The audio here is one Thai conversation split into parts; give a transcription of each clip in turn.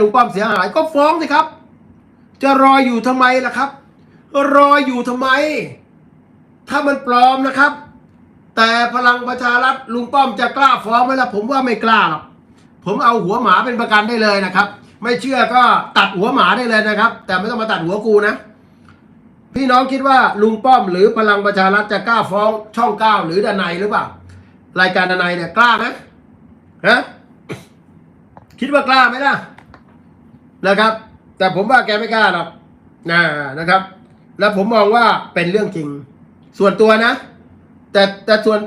ลุงป้อมเสียหายก็ฟ้องสิครับ จะรออยู่ทำไมล่ะครับ รออยู่ทำไม ถ้ามันปลอมนะครับ แต่พลังประชารัฐลุงป้อมจะกล้าฟ้องไหมล่ะผมว่าไม่กล้าหรอกผมเอาหัวหมาเป็นประกันได้เลยนะครับ ไม่เชื่อก็ตัดหัวหมาได้เลยนะครับ แต่ไม่ต้องมาตัดหัวกูนะ พี่น้องคิดว่าลุงป้อมหรือพลังประชารัฐจะกล้าฟ้องช่องเก้าหรือดนายหรือเปล่า รายการดนายเนี่ยกล้าไหมฮะคิดว่ากล้าไหมล่ะนะครับ แต่ผมว่าแกไม่กล้าหรอกนะนะครับ แล้วผมมองว่าเป็นเรื่องจริง ส่วนตัวนะ แต่แต่ส่วน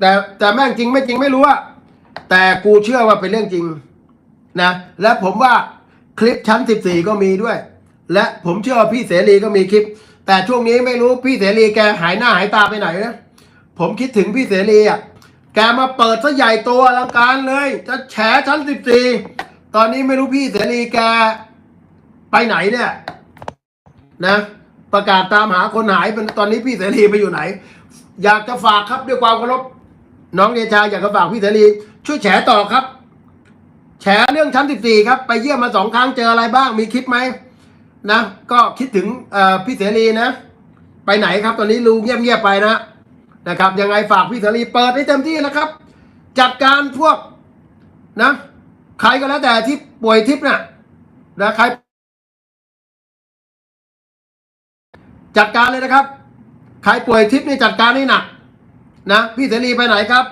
แต่แต่แม่งจริงไม่จริงไม่รู้อะแต่กูเชื่อว่าเป็นเรื่องจริงนะ และผมว่าคลิปชั้น14ก็มีด้วย และผมเชื่อว่าพี่เสรีก็มีคลิป แต่ช่วงนี้ไม่รู้พี่เสรีแกหายหน้าหายตาไปไหนนะผมคิดถึงพี่เสรีอะ แกมาเปิดซะใหญ่โตัวอลังการเลย จะแฉชั้น14ตอนนี้ไม่รู้พี่เสรีแกไปไหนเนี่ย นะ ประกาศตามหาคนหายเป็นตอนนี้พี่เสรีไปอยู่ไหน อยากจะฝากครับด้วยความเคารพน้องเดชาอยากจะฝากพี่เสรีช่วยแฉต่อครับ แฉเรื่องชั้น14ครับ ไปเยี่ยมมาสองครั้งเจออะไรบ้างมีคลิปไหมนะก็คิดถึงพี่เสรีนะ ไปไหนครับ ตอนนี้ลูเงียบๆไปนะ นะครับยังไงฝากพี่เสรีเปิดให้เต็มที่นะครับ จัดการพวกนะใครก็แล้วแต่ที่ป่วยทิพย์น่ะนะใครจัดการเลยนะครับ ใครป่วยทิพย์นี่จัดการให้หนักนะพี่เสรีไปไหนครับ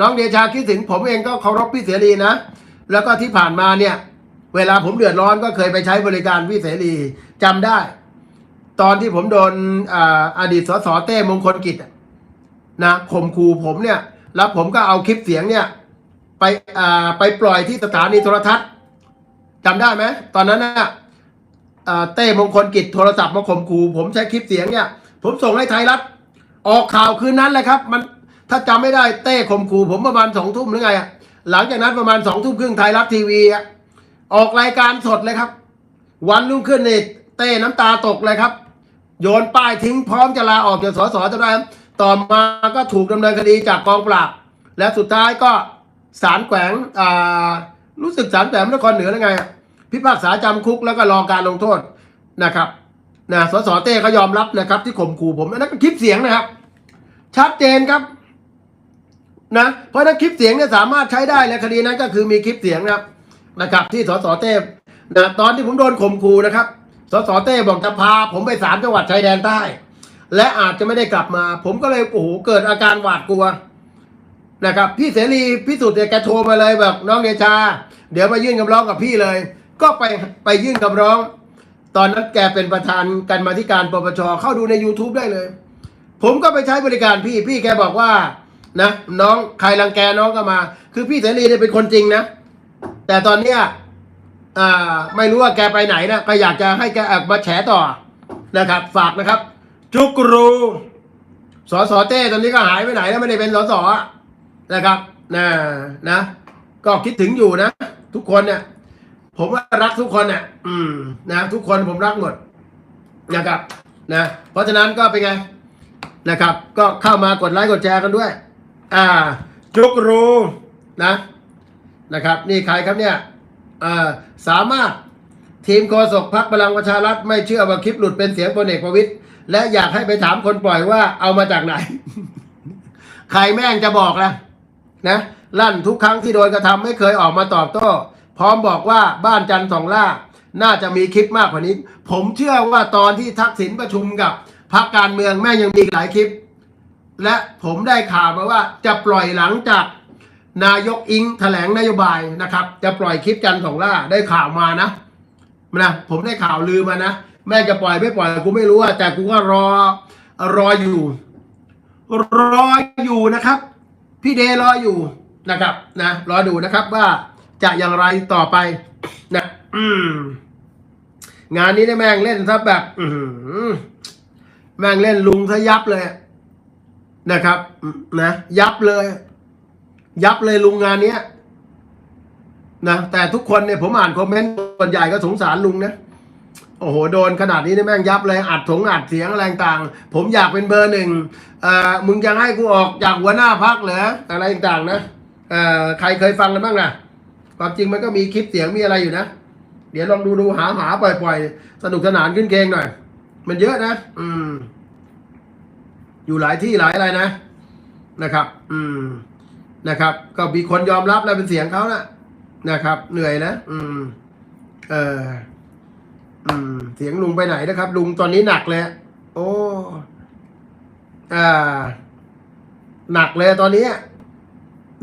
น้องเดชาคิดถึงผมเองก็เคารพพี่เสรีนะ แล้วก็ที่ผ่านมาเนี่ย เวลาผมเดือดร้อนก็เคยไปใช้บริการพี่เสรีจำได้ ตอนที่ผมโดนออดีตสสเต้มงคลกิจอะ นะข่มขู่ผมเนี่ย แล้วผมก็เอาคลิปเสียงเนี่ย ไปอ่าไปปล่อยที่สถานีโทรทัศน์จำได้ไหมตอนนั้นน่ะอ่าเต้มงคลกิจโทรศัพท์มาข่มขู่ผมใช้คลิปเสียงเนี่ย ผมส่งให้ไทยรัฐออกข่าวคืนนั้นเลยครับ มันถ้าจำไม่ได้เต้ข่มขู่ผมประมาณสองทุ่มหรือไงอะหลังจากนั้นประมาณสองทุ่มครึ่งไทยรัฐทีวีอะออกรายการสดเลยครับ วันรุ่งขึ้นนี่เต้น้ำตาตกเลยครับ โยนป้ายทิ้งพร้อมจะลาออกจากสสจะได้ครับ ต่อมาก็ถูกดำเนินคดีจากกองปราบ และสุดท้ายก็ศาลแขวงอ่ารู้สึกศาลแขวงนครเหนือหรือไง พิพากษาจำคุกแล้วก็รอการลงโทษนะครับนะสสเต้ก็ยอมรับนะครับ ที่ข่มขู่ผมอันนั้นก็คลิปเสียงนะครับ ชัดเจนครับนะเพราะนั้นคลิปเสียงเนี่ยสามารถใช้ได้และคดีนั้นก็คือมีคลิปเสียงนะครับนะครับ ที่สสเต้นะตอนที่ผมโดนข่มขู่นะครับ สสเต้บอกจะพาผมไปสามจังหวัดชายแดนใต้ และอาจจะไม่ได้กลับมา ผมก็เลยโอ้โหเกิดอาการหวาดกลัวนะครับพี่เสรีพิสุทธิ์เนี่ยแกโทรมาเลยแบบน้องเดชา เดี๋ยวมายื่นคำร้องกับพี่เลย ก็ไปไปยื่นคำร้อง ตอนนั้นแกเป็นประธานกันมาธิการปปชเข้าดูใน YouTube ได้เลย ผมก็ไปใช้บริการพี่พี่แกบอกว่านะน้องใครรังแกน้องก็มา คือพี่เสรีเนี่ยเป็นคนจริงนะ แต่ตอนเนี้ยอ่าไม่รู้ว่าแกไปไหนนะก็อยากจะให้แกออกมาแฉต่อนะครับ ฝากนะครับ จุกรูสอสอเต้ตอนนี้ก็หายไปไหนแล้วไม่ได้เป็นสอสออะนะครับนะนะ ก็คิดถึงอยู่นะ ทุกคนเนี่ย ผมว่ารักทุกคนเนี่ยอืม นะทุกคนผมรักหมดนะครับ นะ เพราะฉะนั้นก็เป็นไงนะครับ ก็เข้ามากดไลค์กดแชร์กันด้วย อ่า จุกรูนะ นะครับ นี่ใครครับเนี่ยอ่าสามารถทีมโฆษกพักพลังประชารัฐไม่เชื่อว่าคลิปหลุดเป็นเสียงพลเอกประวิตย และอยากให้ไปถามคนปล่อยว่าเอามาจากไหน ใครแม่งจะบอกล่ะนะลั่นทุกครั้งที่โดนกระทำไม่เคยออกมาตอบโต้ พร้อมบอกว่าบ้านจันทร์สองล่า น่าจะมีคลิปมากกว่านี้ ผมเชื่อว่าตอนที่ทักษิณประชุมกับพรรคการเมืองแม่งยังมีหลายคลิป และผมได้ข่าวมาว่าจะปล่อยหลังจากนายกอิงแถลงนโยบายนะครับ จะปล่อยคลิปจันทร์สองล่าได้ข่าวมานะนะผมได้ข่าวลือมานะ แม่จะปล่อยไม่ปล่อยกูไม่รู้อะแต่กูก็รอ รออยู่ รออยู่นะครับ พี่เดรออยู่นะครับนะรอดูนะครับว่าจะอย่างไรต่อไปนะอืมงานนี้เนี่ยแม่งเล่นซะแบบ อืแม่งเล่นลุงซะยับเลยนะครับนะยับเลย ยับเลยลุงงานเนี้ยนะแต่ทุกคนเนี่ยผมอ่านคอมเมนต์ส่วนใหญ่ก็สงสารลุงนะ อ้โหโดนขนาดนี้เนี่ยแม่งยับเลยอัดถงอัดเสียงอะไรต่าง ผมอยากเป็นเบอร์หนึ่งเอ่อมึงจะให้กูออกจากหัวหน้าพักเหรออะไรต่างนะเอ่อใครเคยฟังกันบ้างนะความจริงมันก็มีคลิปเสียงมีอะไรอยู่นะ เดี๋ยวลองดูดูหาหาปล่อยปล่อยสนุกสนานขึ้นเคงหน่อย มันเยอะนะ อืม อยู่หลายที่หลายอะไรนะนะครับ อืมนะครับ ก็มีคนยอมรับแล้วเป็นเสียงเขานะนะครับ เหนื่อยนะ อืม เออ อืม เสียงลุงไปไหนนะครับ ลุงตอนนี้หนักเลย โอ้อ่า หนักเลยตอนนี้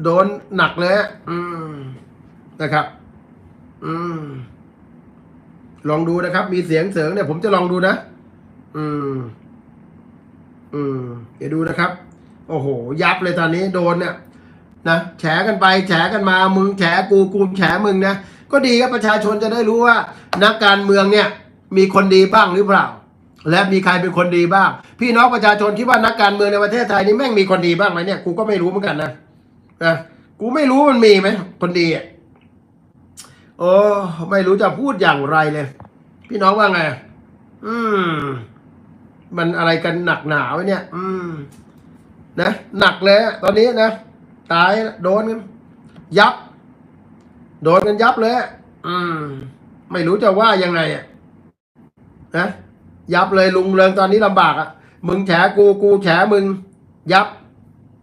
โดนหนักเลย อืม นะครับ อืม ลองดูนะครับ มีเสียงเสริงเนี่ย ผมจะลองดูนะ อืม อืม เดี๋ยวดูนะครับ โอ้โห ยับเลยตอนนี้โดนเนี่ย นะ แฉกันไป แฉกันมา มึงแฉกู กูแฉมึงนะ ก็ดีครับประชาชนจะได้รู้ว่า นักการเมืองเนี่ยมีคนดีบ้างหรือเปล่า และมีใครเป็นคนดีบ้าง พี่น้องประชาชนคิดว่านักการเมืองในประเทศไทยนี่แม่งมีคนดีบ้างไหมเนี่ยกูก็ไม่รู้เหมือนกันนะนะกูไม่รู้มันมีไหมคนดีอะโอ้ไม่รู้จะพูดอย่างไรเลย พี่น้องว่าไง อืม มันอะไรกันหนักหนาวเนี่ย อืม นะหนักเลยตอนนี้นะตายโดนกันยับ โดนกันยับเลยอะอืม ไม่รู้จะว่ายังไงอะนะยับเลยลุงเริงตอนนี้ลำบากอะ มึงแฉกูกูแฉมึง ยับ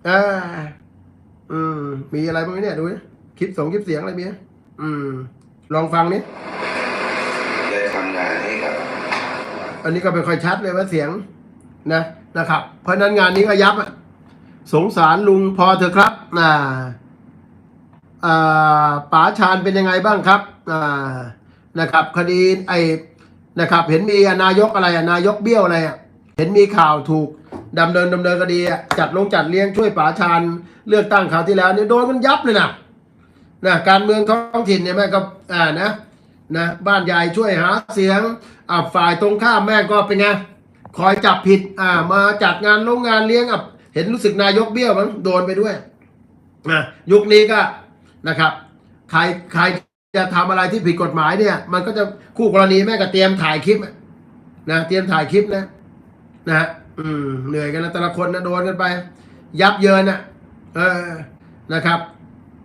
อ่าอืม มีอะไรบ้างไหมเนี่ยดูดิคลิปส่งคลิปเสียงอะไรมีไหมอืม ลองฟังนี้ได้ทำงานให้กับ อันนี้ก็ไม่ค่อยชัดเลยว่าเสียง นะนะครับ เพราะฉะนั้นงานนี้ก็ยับอะสงสารลุงพอเถอะครับ อ่าอ่า ป๋าชาญเป็นยังไงบ้างครับนะครับ คดีไอ้นะครับ เห็นมีนายกอะไรนายกเบี้ยวอะไรเห็นมีข่าวถูกดำเนินดำเนินคดีจัดลงจัดเลี้ยงช่วยป๋าชาญเลือกตั้งคราวที่แล้วเนี่ยโดนมันยับเลยนะนะการเมืองท้องถิ่นเนี่ยแม่ก็อ่านะนะบ้านใหญ่ช่วยหาเสียงอ่าฝ่ายตรงข้ามแม่ก็เป็นไงคอยจับผิดอ่ามาจัดงานโรงงานเลี้ยงอะเห็นรู้สึกนายกเบี้ยวมั้งโดนไปด้วยนะยุคนี้ก็ นะครับ ใครใครจะทำอะไรที่ผิดกฎหมายเนี่ย มันก็จะคู่กรณีแม่ก็เตรียมถ่ายคลิปนะเตรียมถ่ายคลิปนะนะอืมเหนื่อยกันนะแต่ละคนนะโดนกันไป ยับเยินอะเออนะครับ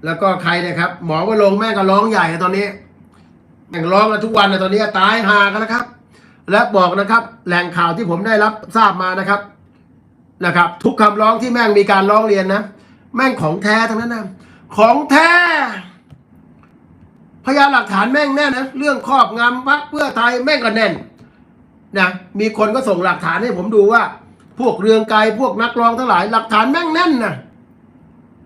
แล้วก็ใครนะครับ หมอว่าลงแม่ก็ร้องใหญ่ตอนนี้แม่งร้องกันทุกวันนะตอนนี้ตายหากันนะครับ และบอกนะครับ แหล่งข่าวที่ผมได้รับทราบมานะครับนะครับ ทุกคำร้องที่แม่งมีการร้องเรียนนะ แม่งของแท้ทั้งนั้นนะ ของแท้ พยานหลักฐานแม่งแน่นนะ เรื่องครอบงำพักเพื่อไทยแม่งก็แน่นนะมีคนก็ส่งหลักฐานให้ผมดูว่า พวกเรืองไกรพวกนักร้องทั้งหลายหลักฐานแม่งแน่นนะ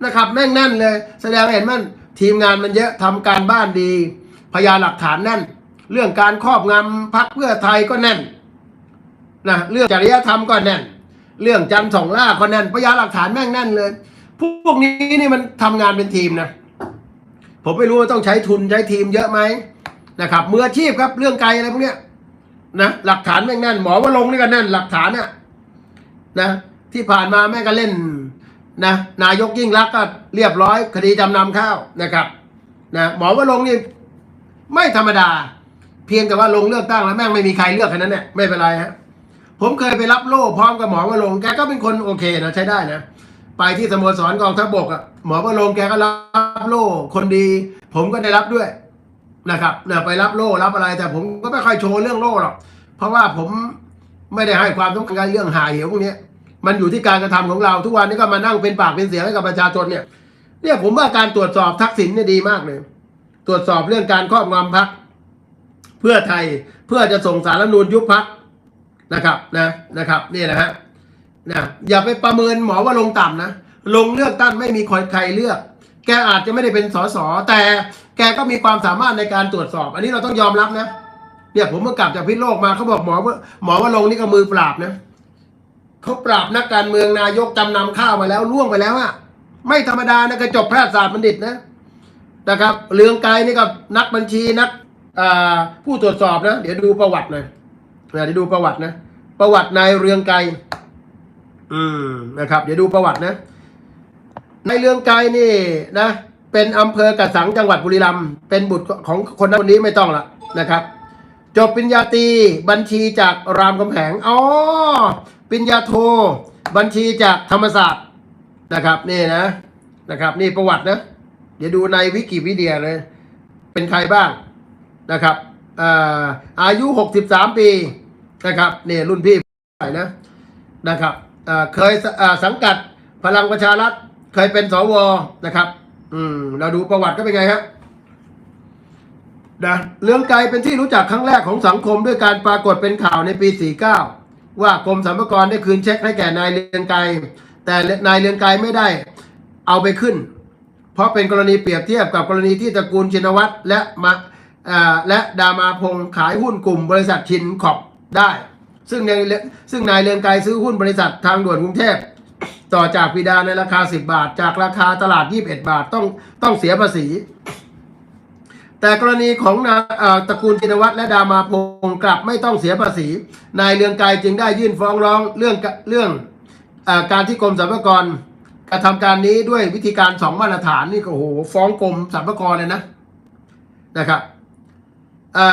นะครับ แม่งแน่นเลย แสดงเห็นมันทีมงานมันเยอะทำการบ้านดี พยานหลักฐานแน่น เรื่องการครอบงำพักเพื่อไทยก็แน่นนะเรื่องจริยธรรมก็แน่น เรื่องจันทร์สองล่าก็แน่นพยานหลักฐานแม่งแน่นเลย พวกนี้นี่มันทำงานเป็นทีมนะ ผมไม่รู้ว่าต้องใช้ทุนใช้ทีมเยอะไหมนะครับมืออาชีพครับเรื่องไกลอะไรพวกเนี้ยนะหลักฐานแม่งแน่นหมอว่าลงนี่ก็แน่นหลักฐานเนี่ยนะที่ผ่านมาแม่ก็เล่นนะนายกยิ่งรักก็เรียบร้อยคดีจำนำข้าวนะครับนะหมอว่าลงนี่ไม่ธรรมดา เพียงแต่ว่าลงเลือกตั้งแล้วแม่งไม่มีใครเลือกแค่นั้นเนี่ยไม่เป็นไรฮะผมเคยไปรับโล่พร้อมกับหมอวรงค์แกก็เป็นคนโอเคนะใช้ได้นะ ไปที่สโมสรกองทัพบกอะหมอวรงค์แกก็รับโล่คนดี ผมก็ได้รับด้วยนะครับเนี่ยไปรับโล่รับอะไร แต่ผมก็ไม่ค่อยโชว์เรื่องโล่หรอกเพราะว่าผมไม่ได้ให้ความสำคัญเรื่องหาเหวพวกนี้มันอยู่ที่การกระทำของเราทุกวันนี้ก็มานั่งเป็นปากเป็นเสียงให้กับประชาชนเนี่ย เนี่ยผมว่าการตรวจสอบทักษิณเนี่ยดีมากเลย ตรวจสอบเรื่องการครอบงำพักเพื่อไทยเพื่อจะส่งสารรัฐมนูญยุบพักนะครับนะนะครับนี่นะฮะ นะอย่าไปประเมินหมอว่าลงต่ำนะ ลงเลือกตั้งไม่มีคใครเลือก แกอาจจะไม่ได้เป็นสสแต่แกก็มีความสามารถในการตรวจสอบ อันนี้เราต้องยอมรับนะเนี่ยผมเมื่อกลับจากพิษโลกมาเขาบอกหมอว่าหมอว่าลงนี่ก็มือปราบนะเขาปราบนักการเมืองนายกจำนำข้าวมาแล้วล่วงไปแล้วอะไม่ธรรมดานะกระจบแพทยศาสตร์บัณฑิตนะนะครับเรืองไกรนี่กับนักบัญชีนักผู้ตรวจสอบนะ เดี๋ยวดูประวัติหน่อยเดี๋ยวดูประวัตินะ ประวัตินายเรืองไกร อืมนะครับ เดี๋ยวดูประวัตินะ ในเรืองไกรนี่นะ เป็นอำเภอกระสังจังหวัดบุรีรัมย์เป็นบุตรของคนนั้นคนนี้ไม่ต้องละนะครับ จบปริญญาตรีบัญชีจากรามคำแหงอ๋อปริญญาโท บัญชีจากธรรมศาสตร์นะครับนี่นะนะครับ นี่ประวัตินะ เดี๋ยวดูในวิกิพีเดียเลย เป็นใครบ้างนะครับอายุ 63 ปีนะครับเนี่ยรุ่นพี่ใหญ่นะนะครับ เคยสังกัดพลังประชารัฐเคยเป็นสวนะครับ อืม เราดูประวัติก็เป็นไงครับนะเรื่องไกลเป็นที่รู้จักครั้งแรกของสังคมด้วยการปรากฏเป็นข่าวในปี 49 ว่ากรมสรรพากรได้คืนเช็คให้แก่นายเรืองไกรแต่นายเรืองไกรไม่ได้เอาไปขึ้น เพราะเป็นกรณีเปรียบเทียบกับกรณีที่ตระกูลชินวัตรและมาและดามาพงศ์ขายหุ้นกลุ่มบริษัทชินขอบได้ ซึ่งในซึ่งนายเรืองไกรซื้อหุ้นบริษัททางด่วนกรุงเทพต่อจากบิดาในราคา 10 บาท จากราคาตลาด 21 บาทต้องต้องเสียภาษี แต่กรณีของนาตระกูลจินวัตรและดามาพงกลับไม่ต้องเสียภาษี นายเรืองไกรจึงได้ยื่นฟ้องร้องเรื่องเรื่องอการที่กรมสรรพากรกระทำการนี้ด้วยวิธีการสองมาตรฐานนี่ก็โอ้โหฟ้องกรมสรรพากรเลยนะนะครับอ่า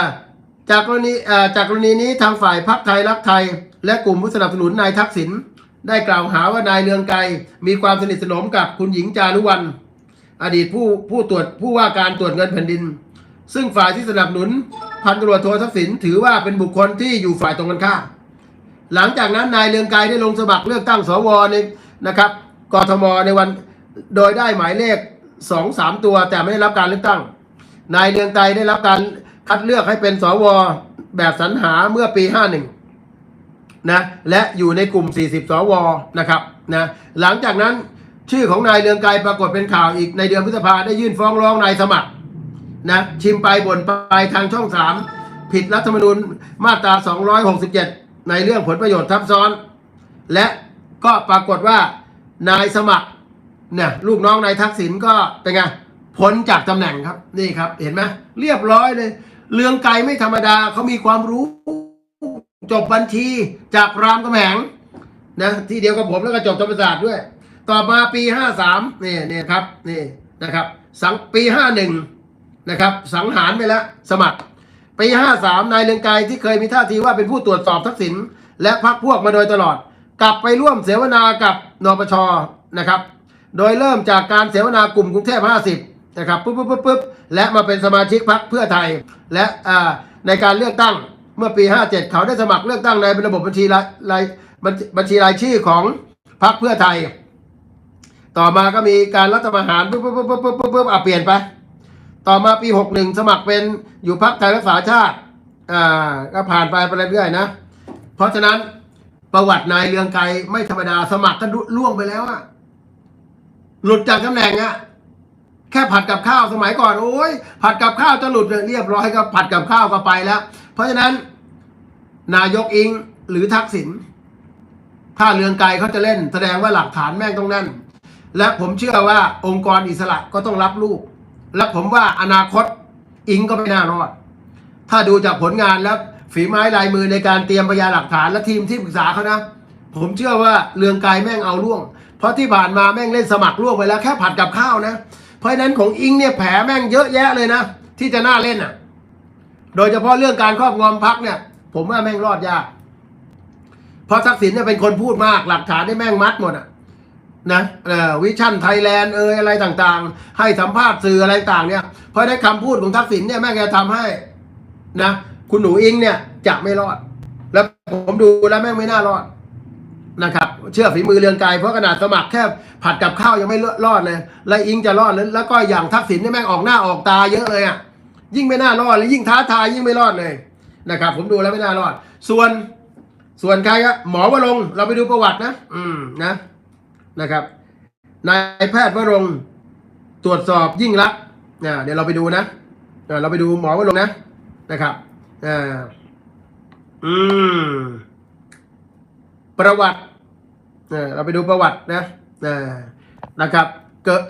จากกรณีจากกรณีนี้ทางฝ่ายพักไทยรักไทย และกลุ่มผู้สนับสนุนนายทักษิณได้กล่าวหาว่านายเรืองไกรมีความสนิทสนมกับคุณหญิงจารุวรรณอดีตผู้ผู้ตรวจผู้ว่าการตรวจเงินแผ่นดิน ซึ่งฝ่ายที่สนับสนุนพันตำรวจโททักษิณถือว่าเป็นบุคคลที่อยู่ฝ่ายตรงกันข้ามหลังจากนั้นนายเรืองไกรได้ลงสมัครเลือกตั้งสวในนะครับกทมในวันโดยได้หมายเลขสองสามตัวแต่ไม่ได้รับการเลือกตั้ง นายเรืองไกรได้รับการ คัดเลือกให้เป็นสวแบบสรรหาเมื่อปี 51 นะ และอยู่ในกลุ่ม 40 สวนะครับนะหลังจากนั้นชื่อของนายเรืองไกรปรากฏเป็นข่าวอีกในเดือนพฤษภาได้ยื่นฟ้องร้องนายสมัครนะชิมไปบ่นไปทางช่อง 3 ผิดรัฐธรรมนูญมาตรา 267 ในเรื่องผลประโยชน์ทับซ้อน และก็ปรากฏว่านายสมัครเนี่ยลูกน้องนายทักษิณก็เป็นไงพ้นจากตำแหน่งครับนี่ครับเห็นไหมเรียบร้อยเลย เรืองไกรไม่ธรรมดาเขามีความรู้จบบัญชีจากรามคำแหงนะที่เดียวกับผมแล้วก็จบธรรมศาสตร์ด้วย ต่อมาปีห้าสามนี่นี่ครับนี่นะครับ สังปีห้าหนึ่งนะครับ สังหารไปแล้วสมัคร ปีห้าสามนายเรืองไกรที่เคยมีท่าทีว่าเป็นผู้ตรวจสอบทักษิณและพรรคพวกมาโดยตลอด กลับไปร่วมเสวนากับนปชนะครับ โดยเริ่มจากการเสวนากลุ่มกรุงเทพ50 นะครับปุ๊บปุ๊บปุ๊บปุ๊บและมาเป็นสมาชิกพรรคเพื่อไทย และในการเลือกตั้งเมื่อปี 57 เขาได้สมัครเลือกตั้งในระบบบัญชีรายบัญบัญชีรายชื่อของพรรคเพื่อไทย ต่อมาก็มีการรัฐประหารปุ๊บปุ๊บปุ๊บปุ๊บปุ๊บปุ๊บปุ๊บอะเปลี่ยนไป ต่อมาปี 61 สมัครเป็นอยู่พรรคไทยรักษาชาติอ่าก็ผ่านไปไปเรื่อยๆนะ เพราะฉะนั้นประวัตินายเรืองไกรไม่ธรรมดาสมัครก็ล่วงไปแล้วอะหลุดจากตำแหน่งอะ แค่ผัดกับข้าวสมัยก่อนโอ้ยผัดกับข้าวจะหลุดเรียบร้อยก็ผัดกับข้าวก็ไปแล้ว เพราะฉะนั้น นายกอิงหรือทักษิณถ้าเรืองไกรเขาจะเล่น แสดงว่าหลักฐานแม่งต้องแน่น และผมเชื่อว่าองค์กรอิสระก็ต้องรับลูก และผมว่าอนาคตอิงก็ไม่น่ารอด ถ้าดูจากผลงานแล้วฝีไม้ลายมือในการเตรียมพยานหลักฐานและทีมที่ปรึกษาเขานะ ผมเชื่อว่าเรืองไกรแม่งเอาล่วง เพราะที่ผ่านมาแม่งเล่นสมัครล่วงไปแล้วแค่ผัดกับข้าวนะ ราะฉะนั้นของอิงเนี่ยแผลแม่งเยอะแยะเลยนะ ที่จะน่าเล่นอะ โดยเฉพาะเรื่องการครอบงำพักเนี่ย ผมว่าแม่งรอดยาก เพราะทักษิณเนี่ยเป็นคนพูดมากหลักฐานได้แม่งมัดหมดอะนะวิชั่นไทยแลนด์เอยอะไรต่างๆ ให้สัมภาษณ์สื่ออะไรต่างเนี่ย เพราะได้คำพูดของทักษิณเนี่ยแม่งจะทำให้นะ คุณหนูอิงเนี่ยจะไม่รอด แล้วผมดูแล้วแม่งไม่น่ารอด นะครับ เชื่อฝีมือเรืองไกรเพราะขนาดสมัครแค่ผัดกับข้าวยังไม่รอดเลยแล้วอิงจะรอดแล้วแล้วก็อย่างทักษิณนี่แม่งออกหน้าออกตาเยอะเลยอะยิ่งไม่น่ารอดเลยยิ่งท้าทายยิ่งไม่รอดเลยนะครับ ผมดูแล้วไม่น่ารอด ส่วนส่วนใครครับหมอวรงเราไปดูประวัตินะ อืมนะนะครับนายแพทย์วรงตรวจสอบยิ่งรักษณ์อ่าเดี๋ยวเราไปดูนะเราไปดูหมอวรงนะนะครับอ่าอืม ประวัติเราไปดูประวัตินะนะครับเกิด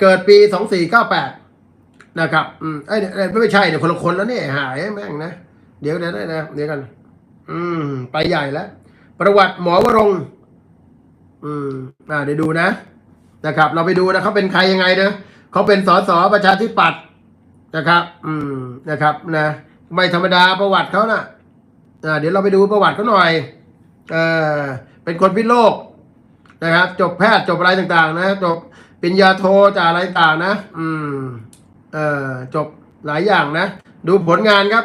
เกิดปีสองสี่เก้าแปดนะครับอืมไอ้ยเอ้ยไม่ใช่เนี่ยคนละคนแล้วนี่หายแม่งนะ เดี๋ยวเดี๋ยวนะเดี๋ยวกัน อืม ไปใหญ่แล้ว ประวัติหมอวรง อืมอ่าเดี๋ยวดูนะ นะครับ เราไปดูนะเขาเป็นใครยังไงนะเขาเป็นสสประชาธิปัตย์นะครับ อืมนะครับนะไม่ธรรมดาประวัติเขานะ่ะอ่าเดี๋ยวเราไปดูประวัติเขาหน่อย เออเป็นคนพิโลกนะครับ จบแพทย์จบอะไรต่างๆ นะ จบปริญญาโทจากอะไรต่างนะ อืม เออจบหลายอย่างนะ ดูผลงานครับ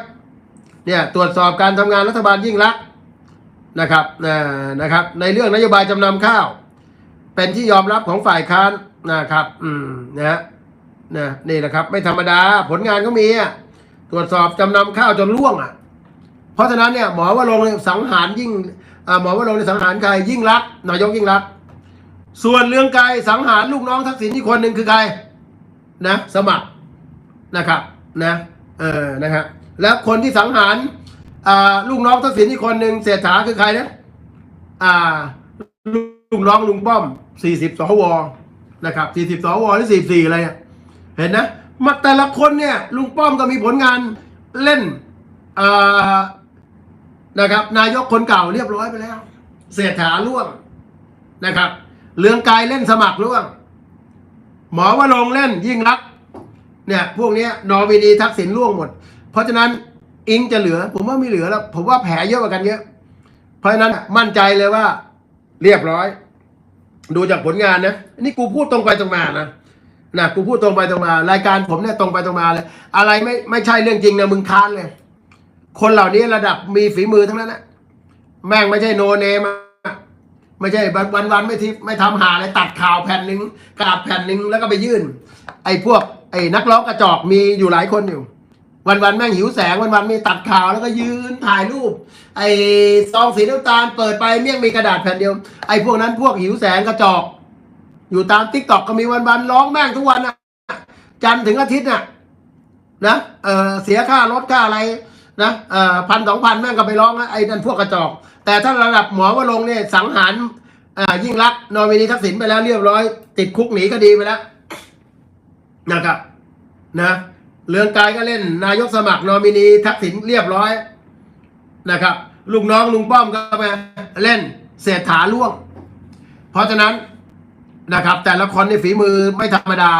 เนี่ย ตรวจสอบการทำงานรัฐบาลยิ่งรักษณ์นะครับนะนะครับ ในเรื่องนโยบายจำนำข้าว เป็นที่ยอมรับของฝ่ายค้านนะครับ อืมนะนะนี่แหละครับ ไม่ธรรมดาผลงานก็มีอะตรวจสอบจำนำข้าวจนล่วงอะ เพราะฉะนั้นเนี่ยหมอว่าลงสังหารยิ่ง หมอว่าลงในสังหารใครยิ่งรักนายกยิ่งรัก ส่วนเรื่องไกลสังหารลูกน้องทักษิณที่คนหนึ่งคือใครนะสมัครนะครับนะเออนะครับแล้วคนที่สังหารอ่าลูกน้องทักษิณที่คนหนึ่งเศรษฐาคือใครนะอ่าลูกน้องลุงป้อมสี่สิบสวนะครับสี่สิบสวหรือสี่สี่อะไรเห็นนะมาแต่ละคนเนี่ยลุงป้อมก็มีผลงานเล่นอ่า นะครับ นายกคนเก่าเรียบร้อยไปแล้ว เศรษฐาล่วงนะครับเลืองกายเล่นสมัครล่วง หมอว่าลงเล่นยิ่งรัก เนี่ยพวกนี้นอมินีทักษิณล่วงหมด เพราะฉะนั้นอิงจะเหลือ ผมว่าไม่เหลือแล้ว ผมว่าแผลเยอะกว่ากันเยอะ เพราะฉะนั้นมั่นใจเลยว่า เรียบร้อย ดูจากผลงานนะนี่กูพูดตรงไปตรงมานะนะกูพูดตรงไปตรงมา รายการผมเนี่ยตรงไปตรงมาเลย อะไรไม่ไม่ใช่เรื่องจริงนะมึงค้านเลย คนเหล่านี้ระดับมีฝีมือทั้งนั้นนะแม่งไม่ใช่โนเนมอะไม่ใช่วันวันไม่ทิไม่ทำหาอะไรตัดข่าวแผ่นหนึ่งกราบแผ่นหนึ่งแล้วก็ไปยื่น ไอ้พวกไอ้นักร้องกระจอกมีอยู่หลายคนอยู่ วันวันแม่งหิวแสงวันวันมีตัดข่าวแล้วก็ยืนถ่ายรูป ไอ้ซองสีน้ำตาลเปิดไปเมี่ยงมีกระดาษแผ่นเดียวไอ้พวกนั้นพวกหิวแสงกระจอก อยู่ตามทิกตอกก็มีวันวันร้องแม่งทุกวันนะจันถึงอาทิตย์น่ะนะเออเสียค่ารถค่าอะไร นะพันสองพันแม่งก็ไปร้องนะไอ้นั่นพวกกระจอก แต่ถ้าระดับหมอวรงเนี่ยสังหารยิ่งรักษณ์นอมินีทักษิณไปแล้วเรียบร้อย ติดคุกหนีคดีไปแล้วนะครับนะเรืองกายก็เล่นนายกสมัครนอมินีทักษิณเรียบร้อยนะครับ ลูกน้องลุงป้อมก็มาเล่นเศรษฐาล่วง เพราะฉะนั้นนะครับ แต่ละคนในฝีมือไม่ธรรมดา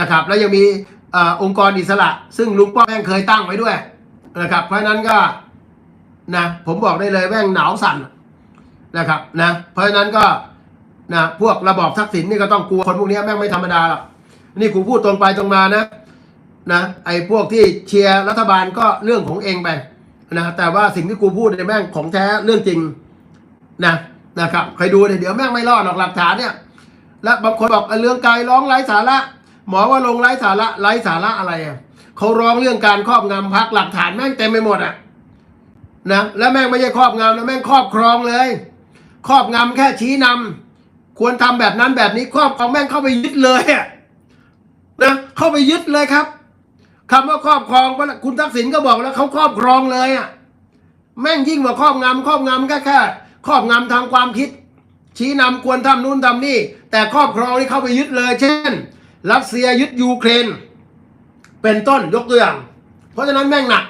นะครับ แล้วยังมีออองค์กรอิสระ ซึ่งลุงป้อมแม่งเคยตั้งไว้ด้วย นะครับ เพราะฉะนั้นก็นะผมบอกได้เลยแม่งหนาวสั่นนะครับนะเพราะฉะนั้นก็นะพวกระบอบทักษิณนี่ก็ต้องกลัวคนพวกนี้แม่งไม่ธรรมดาหรอกนี่กูพูดตรงไปตรงมานะนะไอ้พวกที่เชียร์รัฐบาลก็เรื่องของเองไปนะแต่ว่าสิ่งที่กูพูดในแม่งของแท้เรื่องจริงนะนะครับใครดูเนี่ยเดี๋ยวแม่งไม่รอดหรอกหลักฐานเนี่ย และบางคนบอกเออเรื่องกายร้องไร้สาระ หมอว่าลงไร้สาระไร้สาระอะไรอะ เขาร้องเรื่องการครอบงำพักหลักฐานแม่งเต็มไปหมดอะนะและแม่งไม่ใช่ครอบงำนะแม่งครอบครองเลย ครอบงำแค่ชี้นำควรทำแบบนั้นแบบนี้ครอบครองแม่งเข้าไปยึดเลยอะนะเข้าไปยึดเลยครับคำว่าครอบครองก็คุณทักษิณก็บอกแล้วเขาครอบครองเลยอะแม่งยิ่งกว่าครอบงำครอบงำแค่แค่ครอบงำทางความคิด ชี้นำควรทำนู่นทำนี่ แต่ครอบครองนี่เข้าไปยึดเลย เช่น รัสเซียยึดยูเครน เป็นต้นยกตัวอย่าง เพราะฉะนั้นแม่งหนัก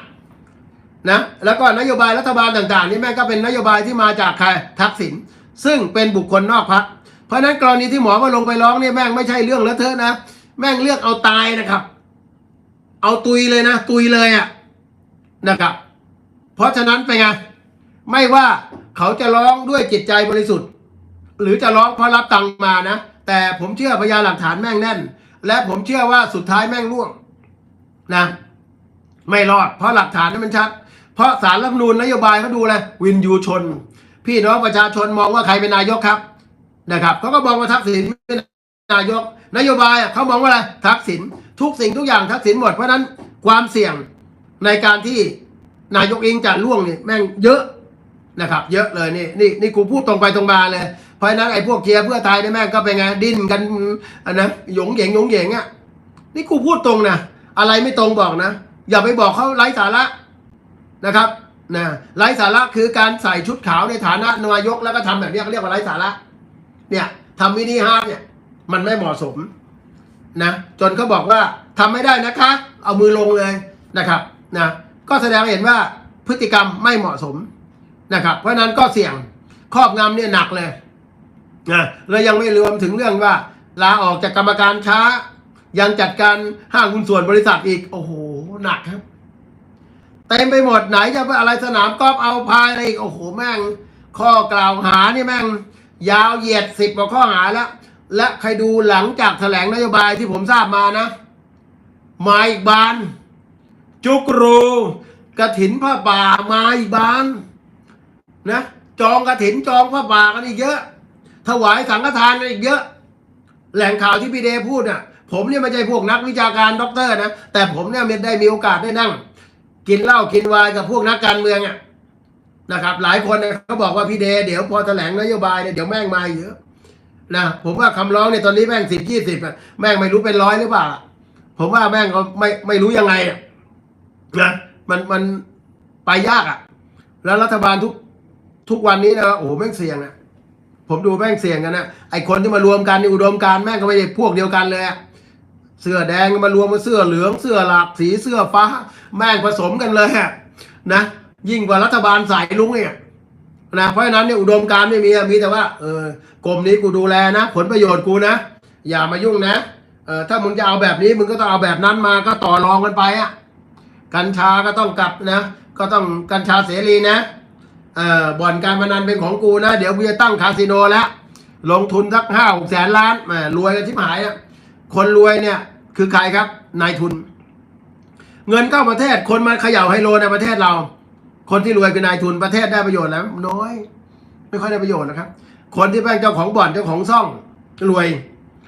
นะแล้วก็นโยบายรัฐบาลต่างๆ นี่แม่งก็เป็นนโยบายที่มาจากใครทักษิณซึ่งเป็นบุคคลนอกพักเพราะฉะนั้นกรณีที่หมอมาลงไปร้องเนี่ยแม่งไม่ใช่เรื่องเลอะเทอะนะแม่งเลือกเอาตายนะครับ เอาตุยเลยนะ ตุยเลยอะนะครับ เพราะฉะนั้นเป็นไงไม่ว่าเขาจะร้องด้วยจิตใจบริสุทธิ์ หรือจะร้องเพราะรับตังค์มานะ แต่ผมเชื่อพยานหลักฐานแม่งแน่น และผมเชื่อว่าสุดท้ายแม่งร่วง นะ ไม่รอด เพราะหลักฐานนี่มันชัด เพราะสารรัฐนูญนโยบายเขาดูเลยวินยูชน พี่น้องประชาชนมองว่าใครเป็นนายกครับนะครับเขาก็มองว่าทักษิณเป็นนายก นโยบายเขามองว่าอะไรทักษิณทุกสิ่งทุกอย่างทักษิณหมดเพราะฉะนั้นความเสี่ยงในการที่นายกเองจะล่วงนี่แม่งเยอะนะครับ เยอะเลยนี่นี่นี่กูพูดตรงไปตรงมาเลย เพราะฉะนั้นไอ้พวกเคียร์เพื่อไทยเนี่ยแม่งก็เป็นไงดิ้นกันอันนะหยงเหยงหยงเหยงอะนี่กูพูดตรงนะ อะไรไม่ตรงบอกนะ อย่าไปบอกเขาไร้สาระนะครับนะไร้สาระคือการใส่ชุดขาวในฐานะนายกแล้วก็ทำแบบนี้เขาเรียกว่าไร้สาระ เนี่ยทำมินิฮาร์ดเนี่ย มันไม่เหมาะสมนะจนเขาบอกว่าทำไม่ได้นะคะ เอามือลงเลยนะครับนะก็แสดงเห็นว่าพฤติกรรมไม่เหมาะสมนะครับ เพราะฉะนั้นก็เสี่ยงครอบงำเนี่ยหนักเลยนะแล้วยังไม่รวมถึงเรื่องว่าลาออกจากกรรมการช้า ยังจัดการห้างหุ้นส่วนบริษัทอีก โอ้โห หนักครับเต็มไปหมดไหนจะไปอะไรสนามกอล์ฟเอาพายอะไรอีกโอ้โหแม่ง ข้อกล่าวหานี่แม่ง ยาวเหยียดสิบกว่าข้อหาแล้ว และใครดูหลังจากแถลงนโยบายที่ผมทราบมานะมาอีกบาน จุกรูกระถินผ้าป่ามาอีกบานนะจองกระถินจองผ้าป่ากันอีกเยอะ ถวายสังฆทานกันอีกเยอะ แหล่งข่าวที่พี่เดพูดน่ะ ผมเนี่ยไม่ใช่พวกนักวิชาการด็อกเตอร์นะแต่ผมเนี่ยได้มีโอกาสได้นั่ง กินเหล้ากินวายกับพวกนักการเมืองอะนะครับ หลายคนเนี่ยเขาบอกว่าพี่เดเดี๋ยวพอแถลงนโยบายเนี่ยเดี๋ยวแม่งมาเยอะนะผมว่าคำร้องเนี่ยตอนนี้แม่งสิบยี่สิบแม่งไม่รู้เป็นร้อยหรือเปล่า ผมว่าแม่งก็ไม่ไม่รู้ยังไงนะมันมันไปยากอะ แล้วรัฐบาลทุกทุกวันนี้นะโอ้โหแม่งเสี่ยงอะผมดูแม่งเสี่ยงกันนะไอคนที่มารวมกันในอุดมการแม่งก็ไม่ได้พวกเดียวกันเลยอะ เสื้อแดงมารวมมาเสื้อเหลือง เสื้อหลากสีเสื้อฟ้า แม่งผสมกันเลยนะยิ่งกว่ารัฐบาลสายลุงเนี่ยนะเพราะฉะนั้นเนี่ยอุดมการไม่มีอะมีแต่ว่าเออกรมนี้กูดูแลนะ ผลประโยชน์กูนะ อย่ามายุ่งนะเออถ้ามึงจะเอาแบบนี้มึงก็ต้องเอาแบบนั้นมาก็ต่อรองกันไปอะกัญชาก็ต้องกลับนะ ก็ต้องกัญชาเสรีนะเออบ่อนการพนันเป็นของกูนะ เดี๋ยวกูจะตั้งคาสิโนแล้วลงทุนสักห้าหกแสนล้านแหมรวยกันชิบหายอะ คนรวยเนี่ยคือใครครับนายทุน เงินเข้าประเทศคนมาเขย่าไฮโลในประเทศเรา คนที่รวยคือนายทุนประเทศได้ประโยชน์แล้ว น้อย ไม่ค่อยได้ประโยชน์นะครับ คนที่แม่งเจ้าของบ่อนเจ้าของซ่องรวย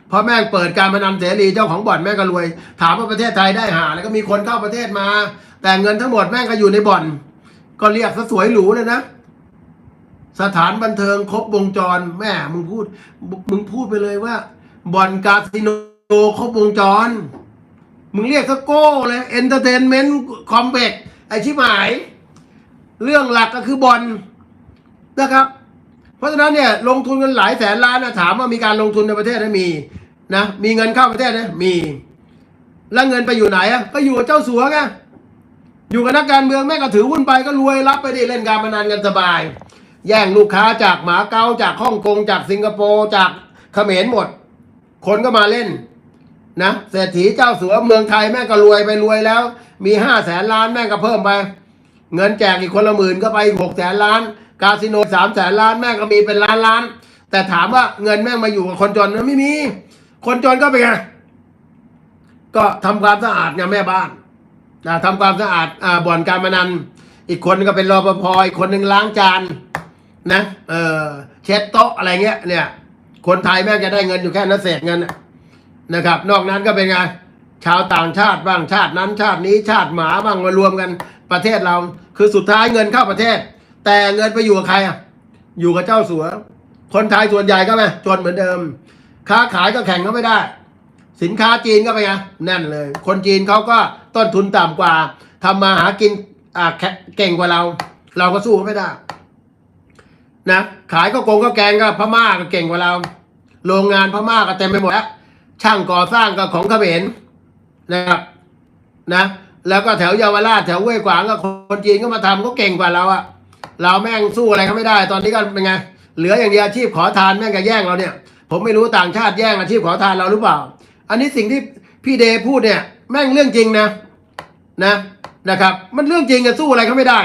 เพราะแม่งเปิดการพนันเสรีเจ้าของบ่อนแม่งก็รวย ถามว่าประเทศไทยได้หา แล้วก็มีคนเข้าประเทศมา แต่เงินทั้งหมดแม่งก็อยู่ในบ่อน ก็เรียกซะสวยหรูเลยนะ สถานบันเทิงครบวงจรแม่มึงพูด มึงพูดไปเลยว่า บ่อนคาสิโน ครบวงจร มึงเรียกซะโก้เลยเอนเตอร์เทนเมนต์คอมเพกไอชิบหาย เรื่องหลักก็คือบอลนะครับ เพราะฉะนั้นเนี่ยลงทุนกันหลายแสนล้านนะถามว่ามีการลงทุนในประเทศไหมมีนะมีเงินเข้าประเทศไหมมี แล้วเงินไปอยู่ไหนอะก็อยู่กับเจ้าสัวไงอยู่กับนักการเมืองแม่ก็ถือหุ้นไปก็รวยรับไปดิเล่นการพนันกันสบาย แย่งลูกค้าจากหมาเกาจากฮ่องกงจากสิงคโปร์จากเขมรหมด คนก็มาเล่น นะเศรษฐีเจ้าสัวเมืองไทยแม่งก็รวยไปรวยแล้ว มีห้าแสนล้านแม่งก็เพิ่มไป เงินแจกอีกคนละหมื่นก็ไปหกแสนล้าน คาสิโนสามแสนล้านแม่งก็มีเป็นล้านล้าน แต่ถามว่าเงินแม่งมาอยู่กับคนจนมันไม่มี คนจนก็เป็นไงก็ทำความสะอาดไงแม่บ้านนะทำความสะอาดอ่าบ่อนการพนัน อีกคนก็เป็นรปภอีกคนหนึ่งล้างจานนะเออเช็ดโต๊ะอะไรเงี้ยเนี่ย คนไทยแม่งจะได้เงินอยู่แค่นั้นเศษเงินน่ะ นะครับ นอกนั้นก็เป็นไงชาวต่างชาติบ้างชาตินั้นชาตินี้ชาติหมาบ้างมารวมกันประเทศเรา คือสุดท้ายเงินเข้าประเทศ แต่เงินไปอยู่กับใครอะอยู่กับเจ้าสัว คนไทยส่วนใหญ่ก็ไหมจนเหมือนเดิม ค้าขายก็แข่งเขาไม่ได้ สินค้าจีนก็ไปไงแน่นเลย คนจีนเขาก็ต้นทุนต่ำกว่าทำมาหากินอ่าแข่งเก่งกว่าเรา เราก็สู้เขาไม่ได้นะขายก็โกงก็แกงก็พม่าก็เก่งกว่าเรา โรงงานพม่าก็เต็มไปหมดแล้ว ช่างก่อสร้างก็ของเขมรนะครับนะ แล้วก็แถวเยาวราชแถวห้ยขวางก็คนจีนก็มาทำก็เก่งกว่าเราอะเราแม่งสู้อะไรเขาไม่ได้ ตอนนี้ก็เป็นไงเหลืออย่างเดียวอาชีพขอทานแม่งก็แย่งเราเนี่ย ผมไม่รู้ต่างชาติแย่งอาชีพขอทานเราหรือเปล่า อันนี้สิ่งที่พี่เดพูดเนี่ย แม่งเรื่องจริงนะนะนะครับ มันเรื่องจริงอะสู้อะไรเขาไม่ได้